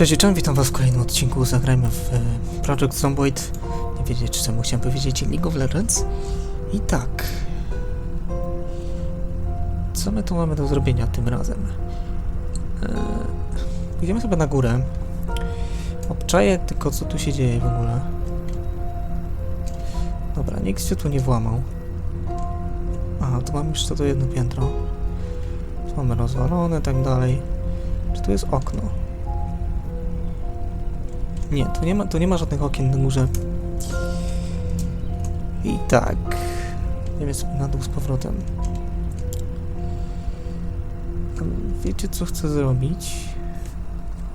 Cześć, cześć, witam was w kolejnym odcinku. Zagrajmy w e, Project Zomboid. Nie wiedzieć czemu chciałem powiedzieć League of Legends. I tak. Co my tu mamy do zrobienia tym razem? E, Pójdziemy sobie na górę. Obczaję tylko co tu się dzieje w ogóle. Dobra, nikt się tu nie włamał. Aha, tu mamy jeszcze to jedno piętro. Tu mamy rozwalone, tak dalej. Czy tu jest okno? Nie, tu nie ma, tu nie ma żadnych okien na górze. I tak. Idziemy sobie na dół z powrotem. Em, Wiecie co chcę zrobić?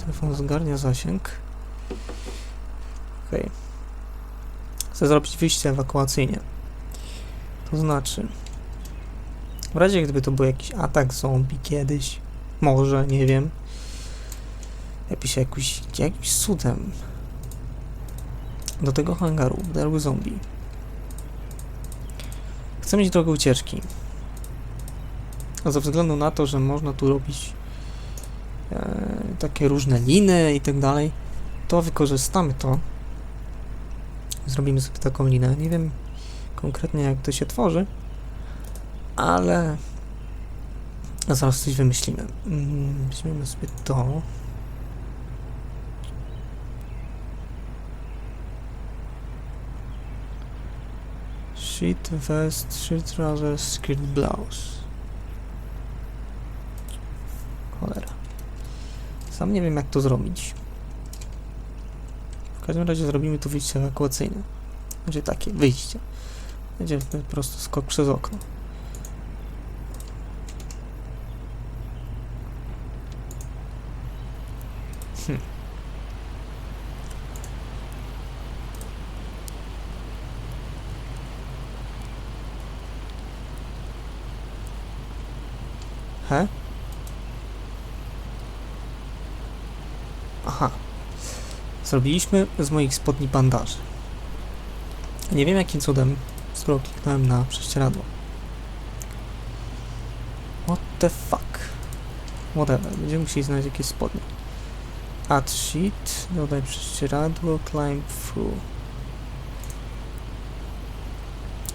Telefon zgarnia zasięg. Okej. Chcę zrobić wyjście ewakuacyjne. To znaczy... W razie gdyby to był jakiś atak zombie kiedyś, może, nie wiem, Jakiś, jakiś, jakimś cudem do tego hangaru wdarły zombie. Chcę mieć drogę ucieczki. A ze względu na to, że można tu robić e, takie różne liny i tak dalej, to wykorzystamy to. Zrobimy sobie taką linę. Nie wiem konkretnie jak to się tworzy, ale zaraz coś wymyślimy. Mm, Weźmiemy sobie to. Sheet vest, sheet trousers, skirt blouse. Cholera. Sam nie wiem jak to zrobić. W każdym razie zrobimy tu wyjście ewakuacyjne. Będzie takie wyjście. Będzie po prostu skok przez okno. Hm. He? Aha. Zrobiliśmy z moich spodni bandaże. Nie wiem jakim cudem skoro kliknąłem na prześcieradło. What the fuck? Whatever. Będziemy musieli znaleźć jakieś spodnie. Add sheet, dodaj prześcieradło, climb through.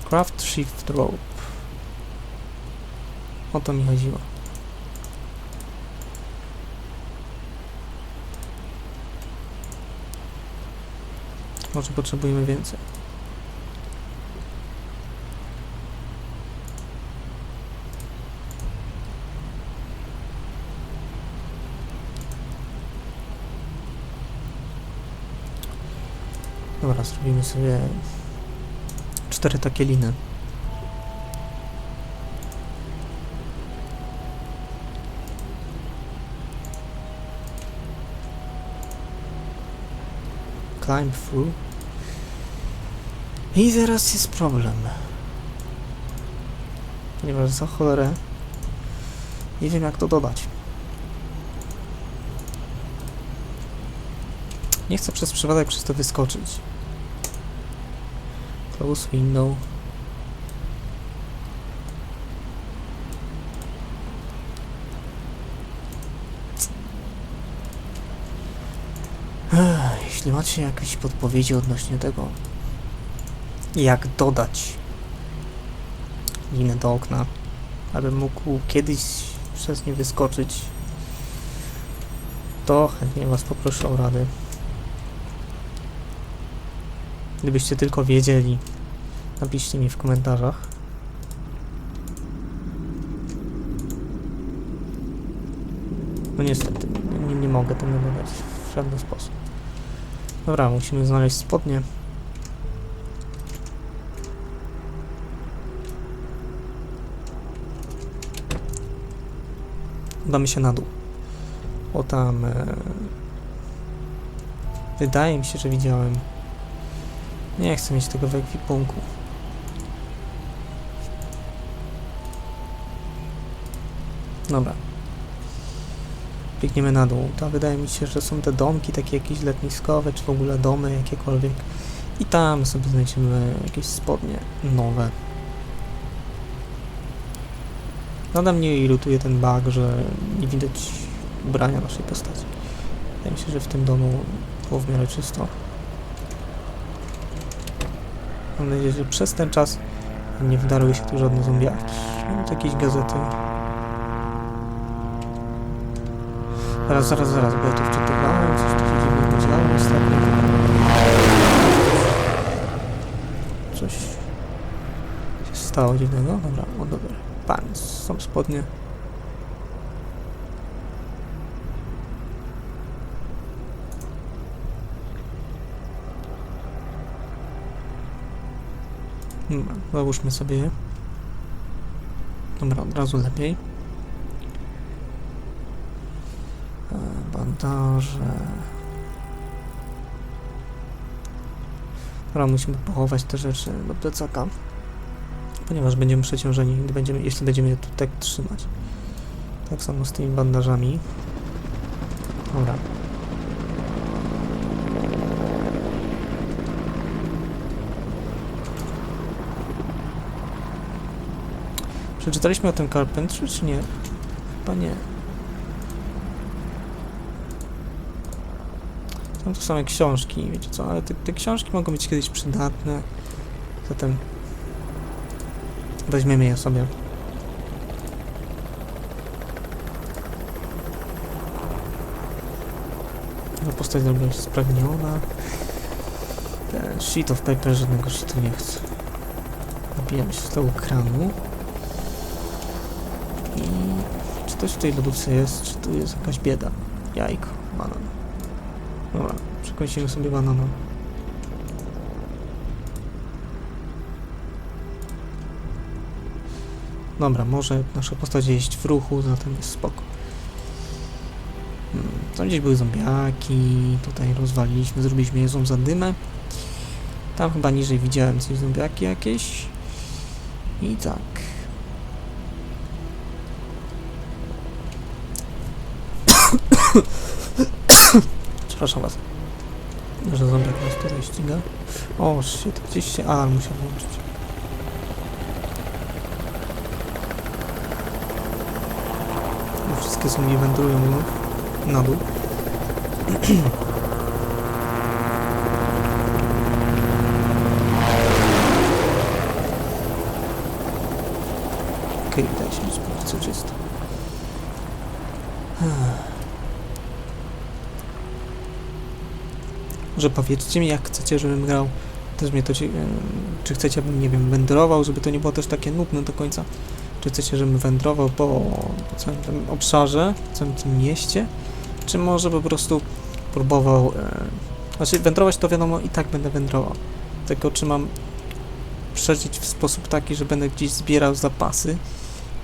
Craft shift rope. O to mi chodziło. Może potrzebujemy więcej. Dobra, zrobimy sobie cztery takie liny. Climb through. I teraz jest problem. Ponieważ za cholerę nie wiem jak to dodać. Nie chcę przez przypadek przez to wyskoczyć. Close window. Jeśli macie jakieś podpowiedzi odnośnie tego, jak dodać linę do okna, abym mógł kiedyś przez nie wyskoczyć, to chętnie Was poproszę o radę. Gdybyście tylko wiedzieli, napiszcie mi w komentarzach. No niestety, nie, nie mogę tego dodać w żaden sposób. Dobra, musimy znaleźć spodnie. Udamy się na dół. O tam... E... Wydaje mi się, że widziałem. Nie chcę mieć tego w ekwipunku. Dobra. Biegniemy na dół. To wydaje mi się, że są te domki takie jakieś letniskowe, czy w ogóle domy jakiekolwiek. I tam sobie znajdziemy jakieś spodnie nowe. Nadal mnie irytuje ten bug, że nie widać ubrania naszej postaci. Wydaje mi się, że w tym domu było w miarę czysto. Mam nadzieję, że przez ten czas nie wdarły się tu żadne zombiaki. Jakieś gazety. Zaraz, zaraz, zaraz, bo ja tu wczytywałem, coś tu się dziwnego działo ostatnio. Coś się stało dziwnego. Dobra, o dobra. Pan, są spodnie. Dobra, załóżmy sobie je. Dobra, od razu lepiej. Bandaże. Dobra, musimy pochować te rzeczy do plecaka. Ponieważ będziemy przeciążeni, gdy będziemy, jeśli będziemy je tu tak trzymać. Tak samo z tymi bandażami. Dobra. Przeczytaliśmy o tym Carpentrze, czy nie? Chyba nie. Są to same książki, wiecie co, ale te, te książki mogą być kiedyś przydatne. Zatem weźmiemy je sobie. No postać zrobiła się spragniona. Ten sheet of paper, żadnego sheetu nie chcę. Nabijamy się z tego kranu. I czy coś w tej lodówce jest, czy tu jest jakaś bieda? Jajko, banan. Dobra, przekąsimy sobie banana. Dobra, może nasza postać jest w ruchu, zatem jest spoko. Hmm, tam gdzieś były zombiaki, tutaj rozwaliliśmy, zrobiliśmy jedzą za dymę. Tam chyba niżej widziałem coś zombiaki jakieś. I tak. Przepraszam was. Że ząbek nas tutaj ściga. O, shit, gdzieś się alarm musiał włączyć. Wszystkie zombie wędrują no, na dół. Okej, okay, wydaje się być bardzo czysto. Może powiedzcie mi, jak chcecie, żebym grał. Też mnie to em, Czy chcecie, abym, nie wiem, wędrował, żeby to nie było też takie nudne do końca. Czy chcecie, żebym wędrował po, całym tym obszarze, całym tym mieście? Czy może po prostu próbował... E... Znaczy, wędrować to wiadomo, i tak będę wędrował. Tylko czy mam przeżyć w sposób taki, że będę gdzieś zbierał zapasy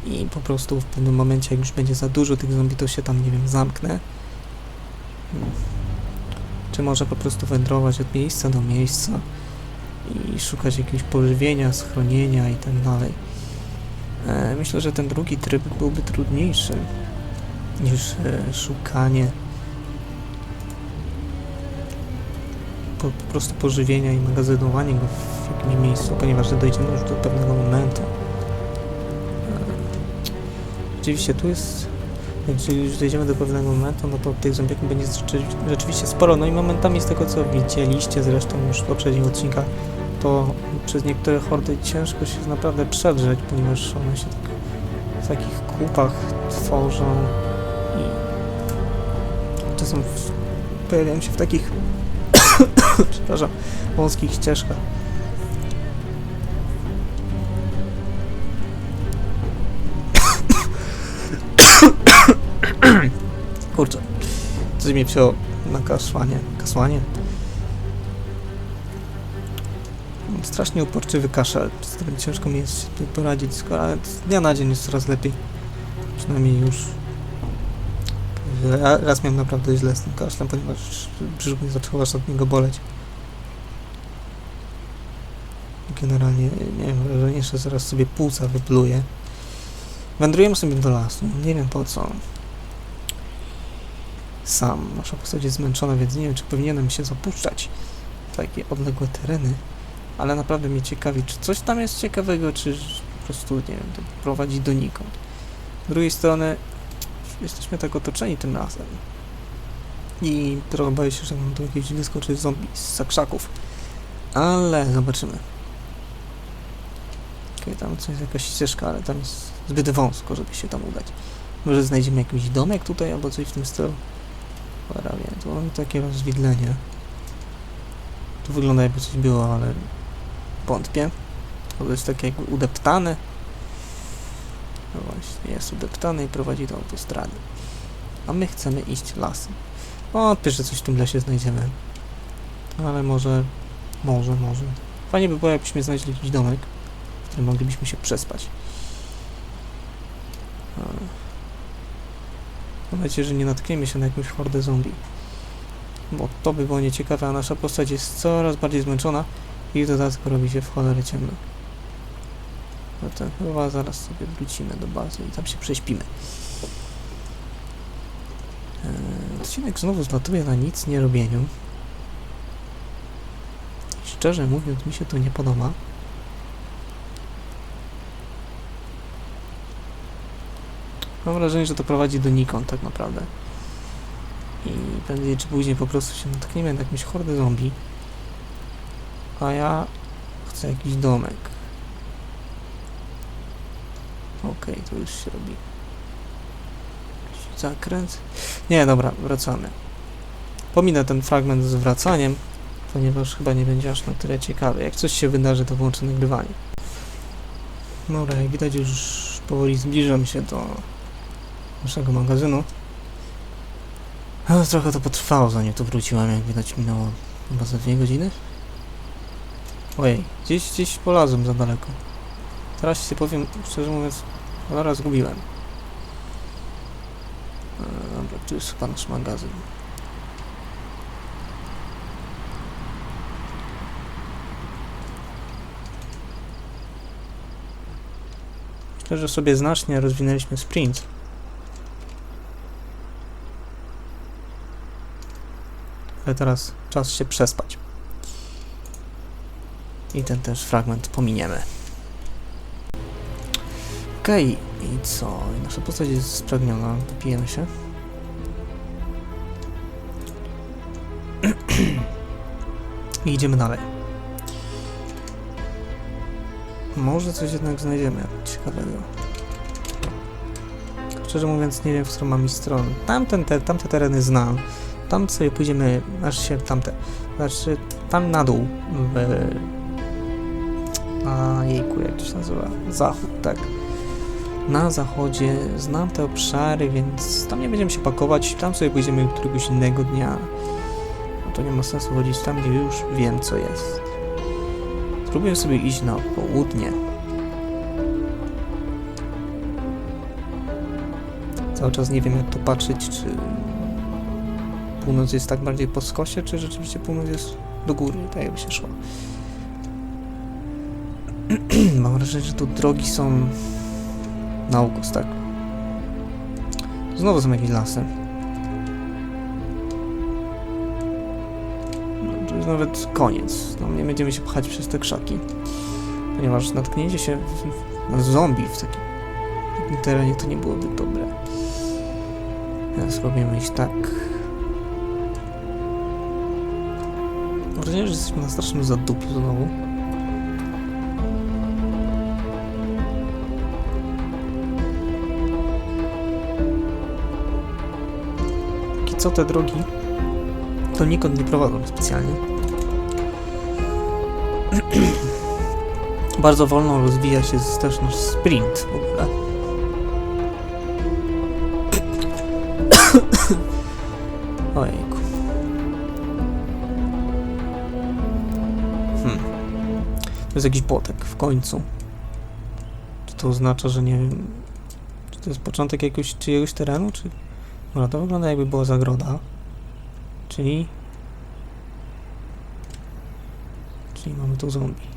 i po prostu w pewnym momencie, jak już będzie za dużo tych zombie, to się tam, nie wiem, zamknę. Czy może po prostu wędrować od miejsca do miejsca i szukać jakiegoś pożywienia, schronienia i tak dalej. E, myślę, że ten drugi tryb byłby trudniejszy niż e, szukanie po, po prostu pożywienia i magazynowanie go w jakimś miejscu, ponieważ dojdziemy już do pewnego momentu. E, Oczywiście tu jest jeżeli już dojdziemy do pewnego momentu, no to tych zombiaków będzie rzeczy, rzeczywiście sporo. No i momentami z tego co widzieliście zresztą już w poprzednich odcinkach, to przez niektóre hordy ciężko się naprawdę przedrzeć, ponieważ one się tak w takich kupach tworzą i czasem pojawiają się w takich przepraszam, wąskich ścieżkach. Coś mi wzięło na kasłanie. Mam Strasznie uporczywy kaszel, z którym ciężko mi jest poradzić, ale z dnia na dzień jest coraz lepiej. Przynajmniej już Ra- raz miałem naprawdę źle z tym kaszlem, ponieważ brzuch mi zaczął aż od niego boleć. Generalnie nie wiem, wrażenie, że zaraz sobie płuca wypluję. Wędrujemy sobie do lasu, nie wiem po co. Sam, nasza postać jest zmęczona, więc nie wiem, czy powinienem się zapuszczać w takie odległe tereny. Ale naprawdę mnie ciekawi, czy coś tam jest ciekawego, czy po prostu, nie wiem, to prowadzi donikąd. Z drugiej strony, jesteśmy tak otoczeni tym razem. I trochę boję się, że nam tu jakieś wyskoczy zombie z krzaków. Ale zobaczymy. Okej, tam coś jest jakaś ścieżka, ale tam jest zbyt wąsko, żeby się tam udać. Może znajdziemy jakiś domek tutaj albo coś w tym stylu. Cholera wie, tu mamy takie rozwidlenie. Tu wygląda jakby coś było, ale wątpię. To jest takie jakby udeptane. No właśnie, jest udeptane i prowadzi do autostrady. A my chcemy iść lasem. Wątpię, że coś w tym lesie znajdziemy. Ale może, może, może. Fajnie by było, jakbyśmy znaleźli jakiś domek, w którym moglibyśmy się przespać. Mam nadzieję, że nie natkniemy się na jakąś hordę zombie. Bo to by było nieciekawe, a nasza postać jest coraz bardziej zmęczona i w dodatku robi się w cholerę ciemno. Zatem chyba zaraz sobie wrócimy do bazy i tam się prześpimy. Eee, odcinek znowu zlatuje na nic nie robieniu. Szczerze mówiąc, mi się to nie podoba. Mam wrażenie, że to prowadzi do nikąd tak naprawdę. I prędzej czy później po prostu się natkniemy na jakąś hordę zombie. A ja chcę jakiś domek. Okej, to już się robi. Zakręt. Nie, dobra, wracamy. Pominę ten fragment z wracaniem, ponieważ chyba nie będzie aż na tyle ciekawy. Jak coś się wydarzy, to włączę nagrywanie. Dobra, jak widać już powoli zbliżam się do naszego magazynu. Ale trochę to potrwało, zanim tu wróciłem, jak widać minęło chyba za dwie godziny. Ojej, gdzieś, gdzieś polazłem za daleko. Teraz się powiem, szczerze mówiąc, zaraz zgubiłem. E, dobra, tu jest chyba nasz magazyn. Myślę, że sobie znacznie rozwinęliśmy sprint. Ale teraz czas się przespać. I ten też fragment pominiemy. Okej, i co? Nasza postać jest spragniona. Wypijemy się. I idziemy dalej. Może coś jednak znajdziemy ciekawego. Szczerze mówiąc, nie wiem, w którą mam stronę. Tamten, te, tamte tereny znam. Tam sobie pójdziemy, znaczy się tamte, znaczy tam na dół, w... A jejku, jak to się nazywa? Zachód, tak. Na zachodzie znam te obszary, więc tam nie będziemy się pakować, tam sobie pójdziemy któregoś innego dnia. No to nie ma sensu chodzić tam, gdzie już wiem, co jest. Spróbuję sobie iść na południe. Cały czas nie wiem, jak to patrzeć, czy północ jest tak bardziej po skosie, czy rzeczywiście północ jest do góry, tak jakby się szło. Mam wrażenie, że tu drogi są na ukos, tak? Znowu są jakieś lasy. No, to jest nawet koniec. No, nie będziemy się pchać przez te krzaki. Ponieważ natknięcie się na zombie w takim terenie to nie byłoby dobre. Teraz robimy iść tak. Wrażenie, że jesteśmy na strasznym zadupiu znowu. Póki co te drogi donikąd nie prowadzą specjalnie. Bardzo wolno rozwija się też nasz sprint w ogóle. Ojejku. Jest jakiś płotek w końcu. Czy to oznacza, że nie wiem... Czy to jest początek jakiegoś czyjegoś terenu, czy... Dobra, to wygląda jakby była zagroda. Czyli... Czyli mamy tu zombie.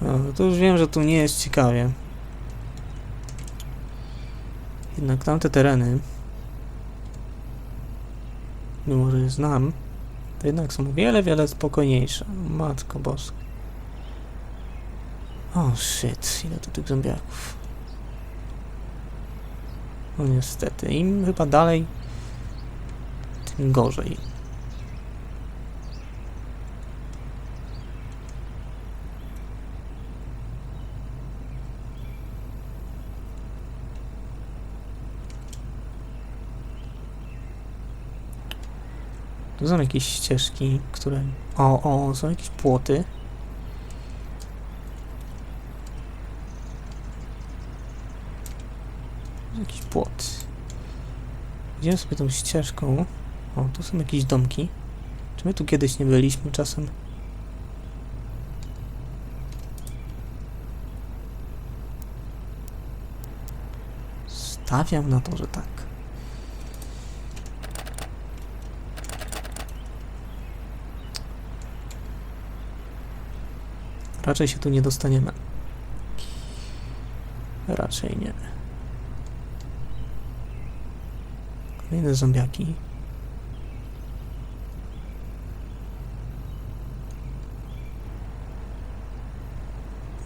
Okay. To już wiem, że tu nie jest ciekawie. Jednak tamte tereny, mimo że je znam, to jednak są wiele, wiele spokojniejsze. Matko boska. O oh shit, ile tu tych zombiaków. No niestety, im chyba dalej, tym gorzej. Tu są jakieś ścieżki, które... O, o, są jakieś płoty. Jakiś płot. Idziemy sobie tą ścieżką. O, tu są jakieś domki. Czy my tu kiedyś nie byliśmy czasem? Stawiam na to, że tak. Raczej się tu nie dostaniemy. Raczej nie. Kolejne zombiaki.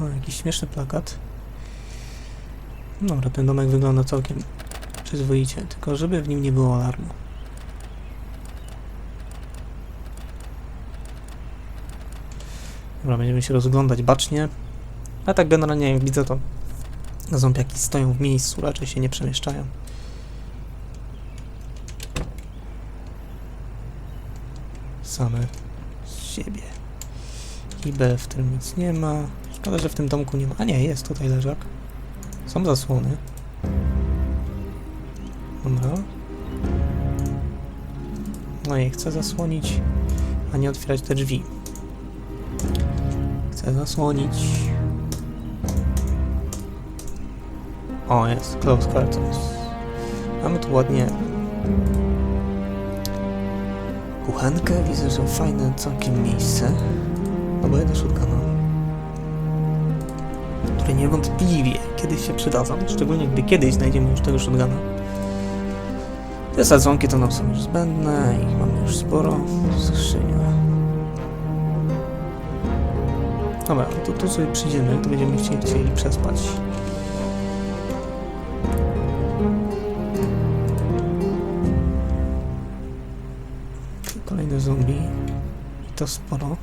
O, jakiś śmieszny plakat. Dobra, ten domek wygląda całkiem przyzwoicie, tylko żeby w nim nie było alarmu. Dobra, będziemy się rozglądać bacznie. A tak generalnie jak widzę to zombiaki stoją w miejscu, raczej się nie przemieszczają. Same z siebie. Kibel, w którym nic nie ma. Szkoda, że w tym domku nie ma. A nie, jest tutaj leżak. Są zasłony. Dobra. No i chcę zasłonić, a nie otwierać te drzwi. Chcę zasłonić. O, jest. Close curtains. Mamy tu ładnie kuchenkę. Widzę, że fajne całkiem miejsce. No bo jeden shotguna. Które niewątpliwie kiedyś się przydadzą. Szczególnie gdy kiedyś znajdziemy już tego shotguna. Te sadzonki to nam są już zbędne. Ich mamy już sporo. Skrzynia. Dobra, to tu sobie przyjdziemy, to będziemy chcieli, chcieli przespać. Kolejne zombie. I to sporo.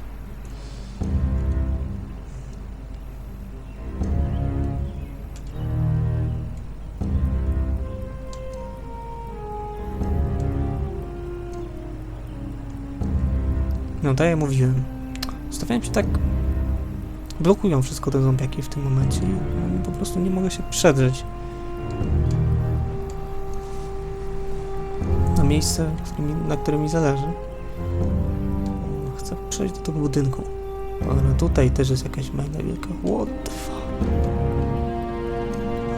No tak jak mówiłem, stawiałem się tak blokują wszystko te zombiaki w tym momencie ja po prostu nie mogę się przedrzeć na miejsce, na którym mi zależy. Chcę przejść do tego budynku. Ale tutaj też jest jakaś mega wielka. What the fuck?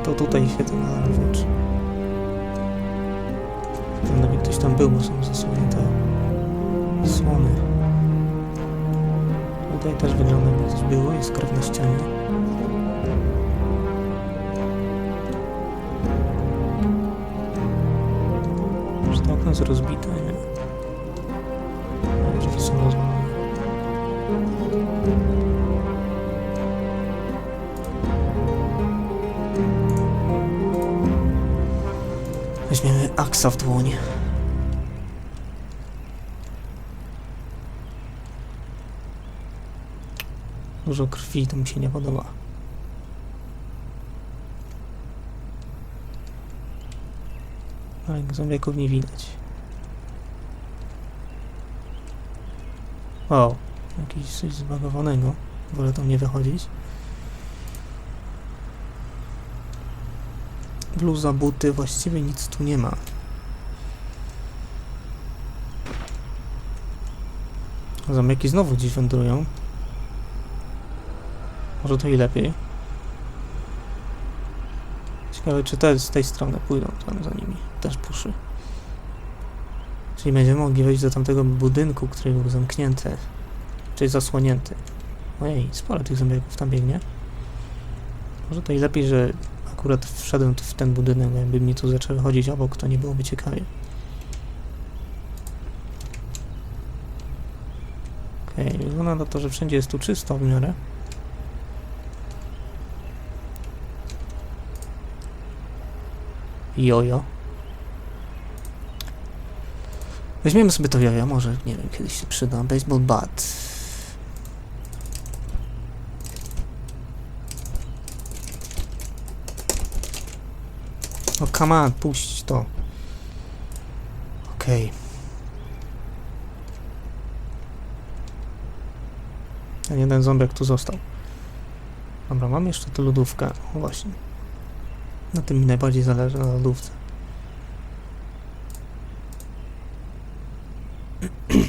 To tutaj alarm włączy. Wygląda jakby ktoś tam był, bo są zasłonięte słony. Tutaj też wygląda jakby coś było, jest krew na ścianie. To okno jest rozbite? Nie. Drzwi są rozwalone. Weźmiemy aksa w dłoń. Dużo krwi, to mi się nie podoba. Ale zombiaków nie widać. O, jakiś coś zbagowanego. Wolę tam nie wychodzić. Bluza, buty, właściwie nic tu nie ma. Zombiaki znowu gdzieś wędrują. Może to i lepiej. Ciekawe, czy te z tej strony pójdą tam za nimi. Też puszy. Czyli będziemy mogli wejść do tamtego budynku, który był zamknięty. Czyli zasłonięty. Ojej, sporo tych zombiaków tam biegnie. Może to i lepiej, że akurat wszedłem w ten budynek, jakby mnie tu zaczęły chodzić obok, to nie byłoby ciekawie. Okej, okay, wygląda na to, że wszędzie jest tu czysto w miarę. Jojo. Weźmiemy sobie to jojo, może, nie wiem, kiedyś się przyda. Baseball bat. O, come on, puść to. Okej. Ten jeden ząbek tu został. Dobra, mam jeszcze tę lodówkę. O właśnie. Na tym mi najbardziej zależy, na lodówce.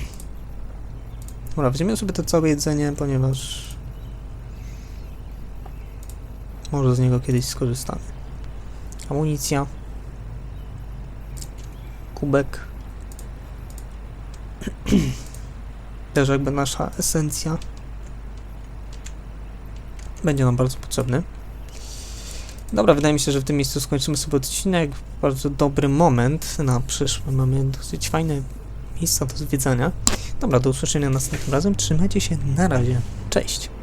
Dobra, weźmiemy sobie to całe jedzenie, ponieważ może z niego kiedyś skorzystamy. Amunicja. Kubek. Też jakby nasza esencja będzie nam bardzo potrzebny. Dobra, wydaje mi się, że w tym miejscu skończymy sobie odcinek. Bardzo dobry moment na przyszłe. Mamy dosyć fajne miejsca do zwiedzania. Dobra, do usłyszenia następnym razem. Trzymajcie się, na razie. Cześć!